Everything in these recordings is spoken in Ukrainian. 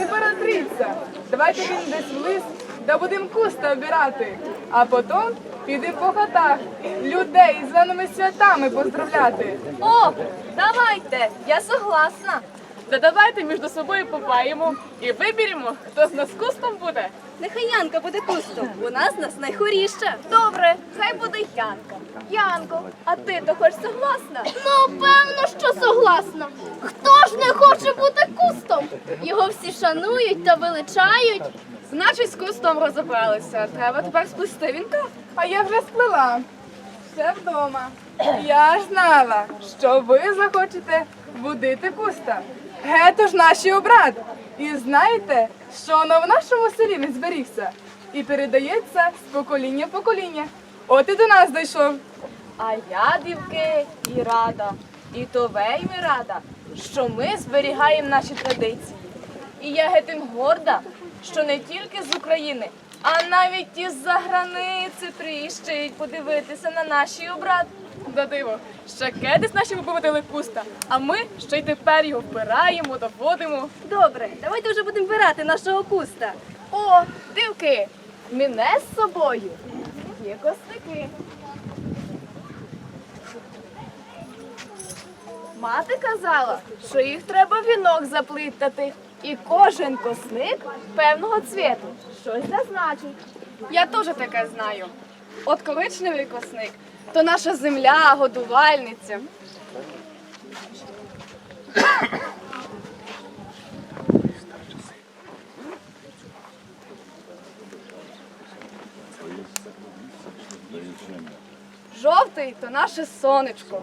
імператриця. Давайте він десь в лист да будем куста обирати. А потім підемо по хатах людей з зеленими святами поздравляти. О, давайте, я согласна. Та давайте між собою попаємо і виберемо, хто з нас кустом буде. Нехай Янка буде кустом. Вона з нас найхоріша. Добре, хай буде Янка. Янко, а ти то хоч согласна? Ну, певно, що согласна. Хто ж не хоче бути кустом? Його всі шанують та величають. Значить, з кустом розібралися. Треба тепер сплести вінка. А я вже сплела. Все вдома. Я ж знала, що ви захочете будити куста. Гето ж наші обрад. І знаєте, що воно в нашому селі не зберігся і передається з покоління в покоління. От і до нас дійшов. А я, дівки, і рада, і то вельми рада, що ми зберігаємо наші традиції. І я гетим горда, що не тільки з України, а навіть із-за границі приїжджають подивитися на наші обрад. Да диво, ще кедись наші виповодили куста, а ми ще й тепер його вбираємо, доводимо. Добре, давайте вже будемо вбирати нашого куста. О, дивки, мене з собою. Є костики. Мати казала, що їх треба в вінок заплітати, і кожен косник певного цвіту. Щось це значить. Я теж таке знаю. От коричневий косник то наша земля, годувальниця. Жовтий то наше сонечко.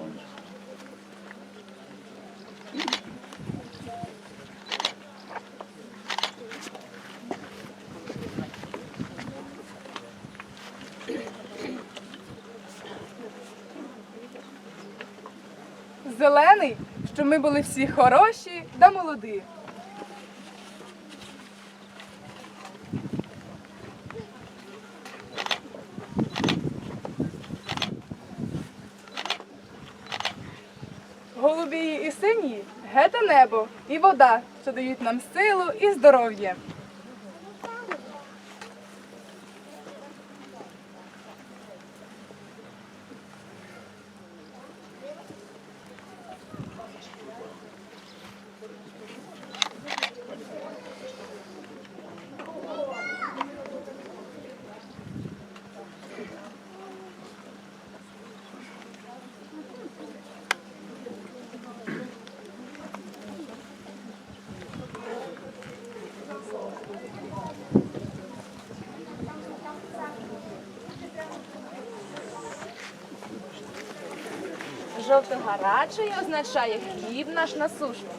Зелений, що ми були всі хороші да молоді. Голубії і сині гете небо і вода, що дають нам силу і здоров'я. Жовто-гарячий означає хліб наш насушний.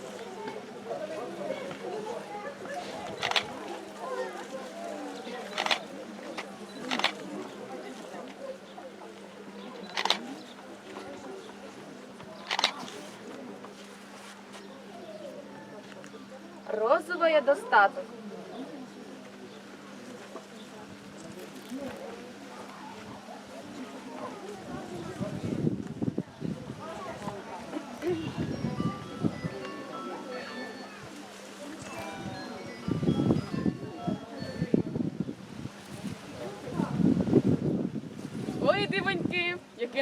Розовий достаток.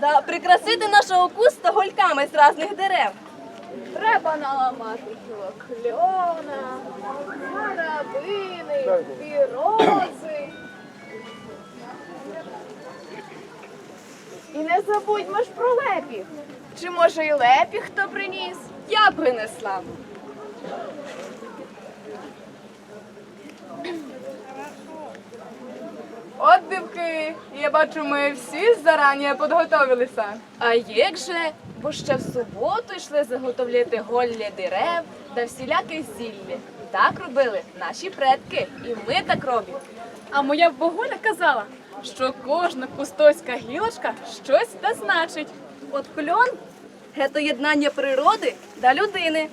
Да, прикрасити нашого куста гольками з різних дерев. Треба наламати кльона, карабини, пірози. І не забудьмо ж про лепіх. Чи може і лепіх хто приніс? Я принесла. От дівки, я бачу, ми всі зарані підготовилися. А як же, бо ще в суботу йшли заготовляти голля дерев та всіляке зілля. Так робили наші предки, і ми так робимо. А моя богуля казала, що кожна кустойська гілочка щось значить. От кльон – це єднання природи та людини.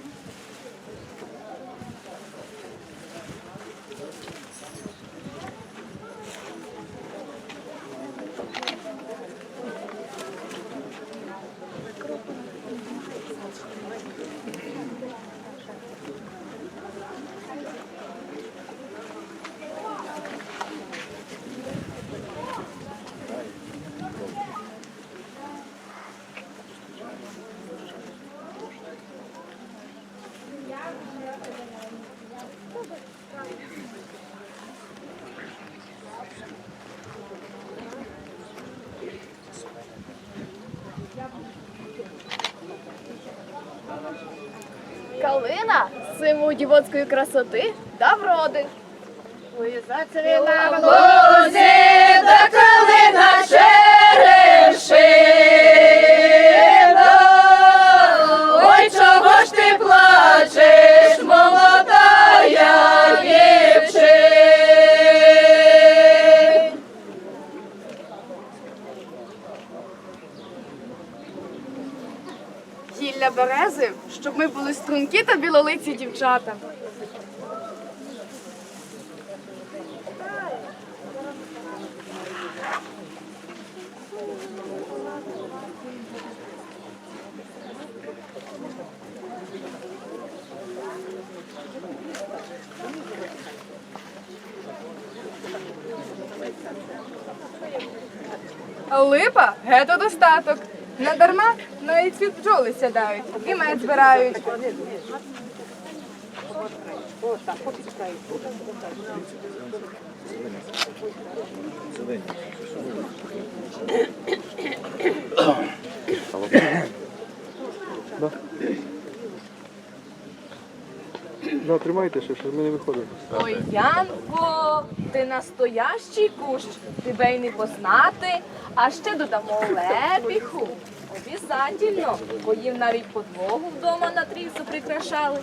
Символ дівоцької красоти та вроди. Ой, струнки та білолиці дівчата. Липа гето достаток. Не дарма і цвіт бджоли сядають і мед збирають. Да, тримайте ще, щоб ми не виходили. Ой, Янко, ти настоящий кущ, тебе й не познати, а ще додамо лепіху. Обязательно, бо їм навіть подвогу вдома на трісу прикрашали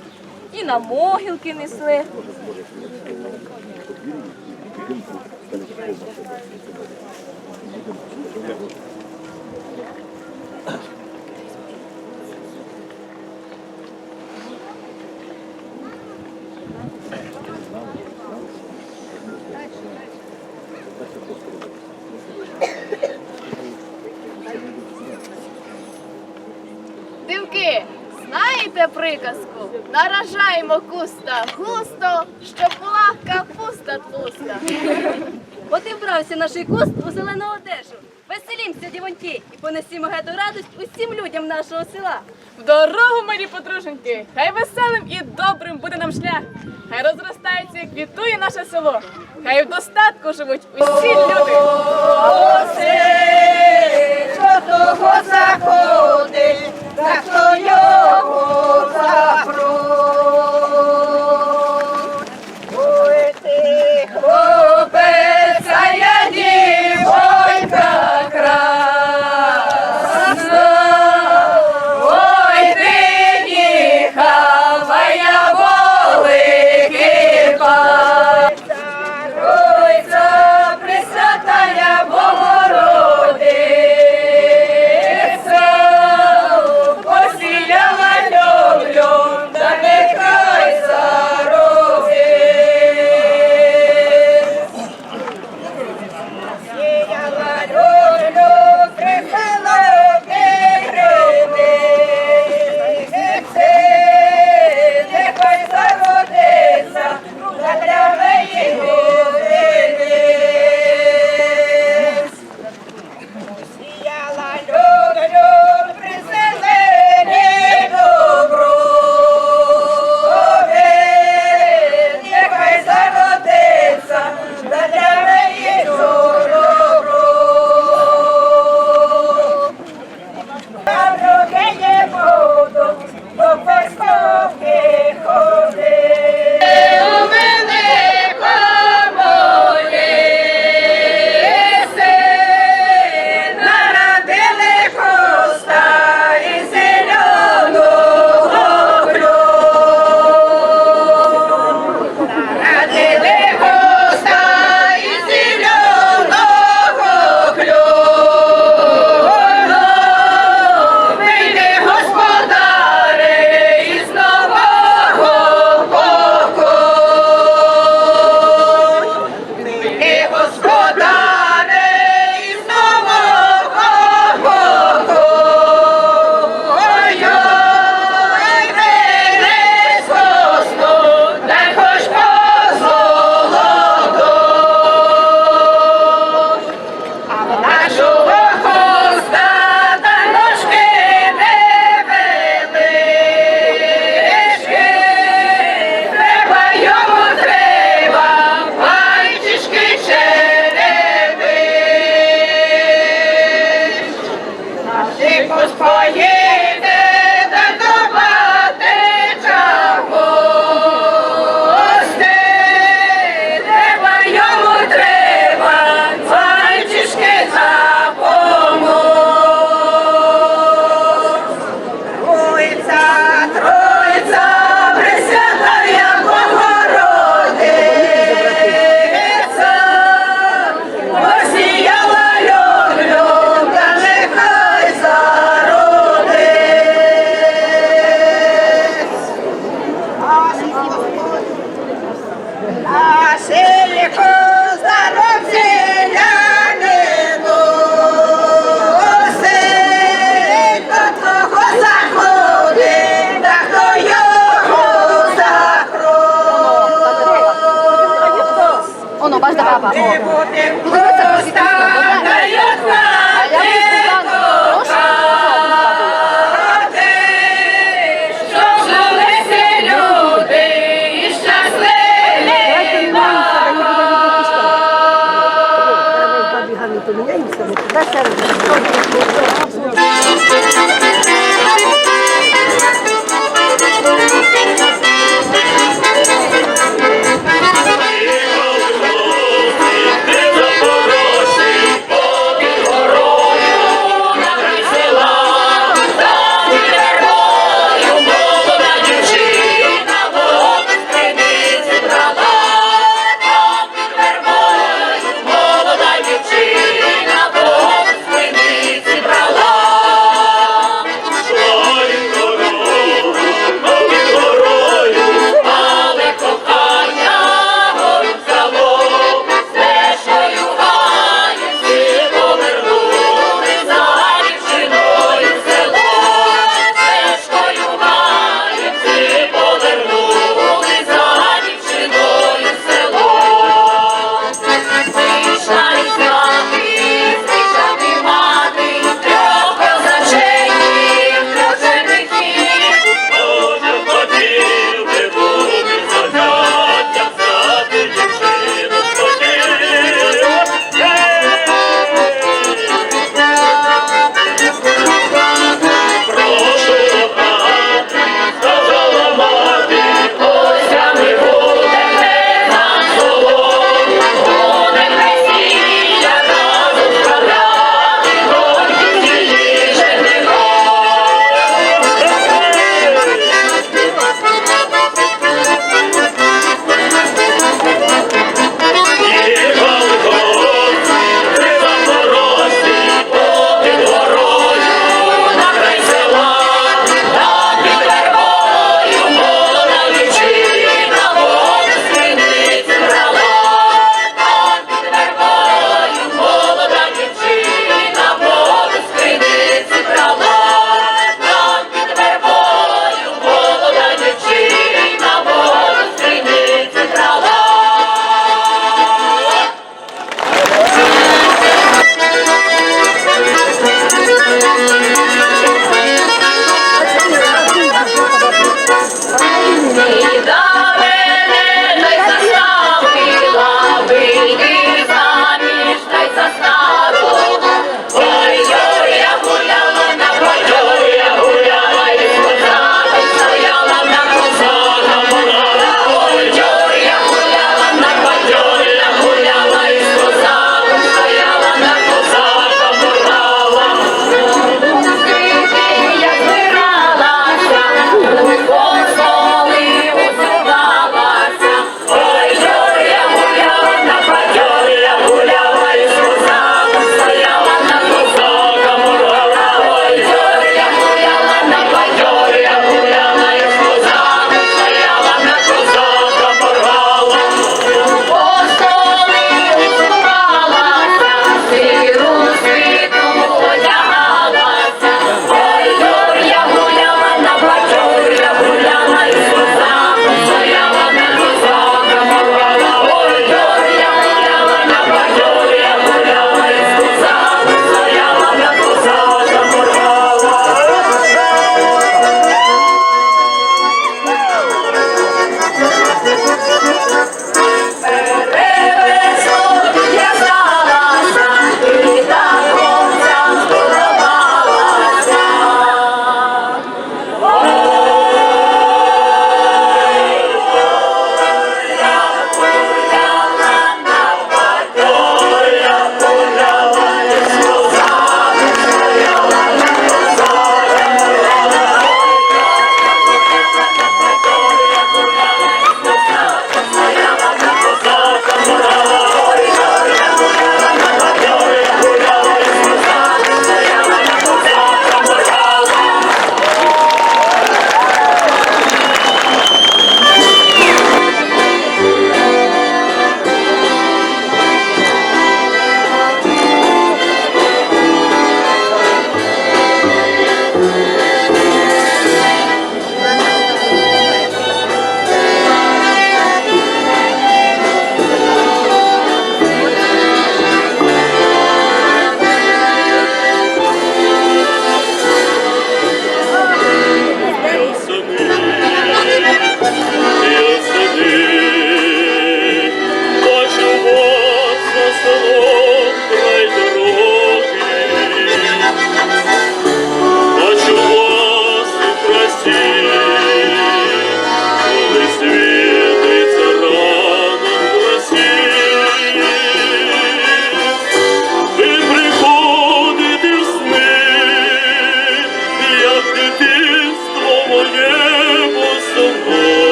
і на могилки несли. Дівки, знаєте приказку? Наражаємо куста густо, щоб була капуста тлуста. От і вбрався наш куст у зелену одежу. Веселімся, дівоньки, і понесімо гету радость усім людям нашого села. В дорогу, мої подруженьки, хай веселим і добрим буде нам шлях. Хай розростається і квітує наше село. Хай в достатку живуть усі люди.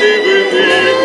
Сивини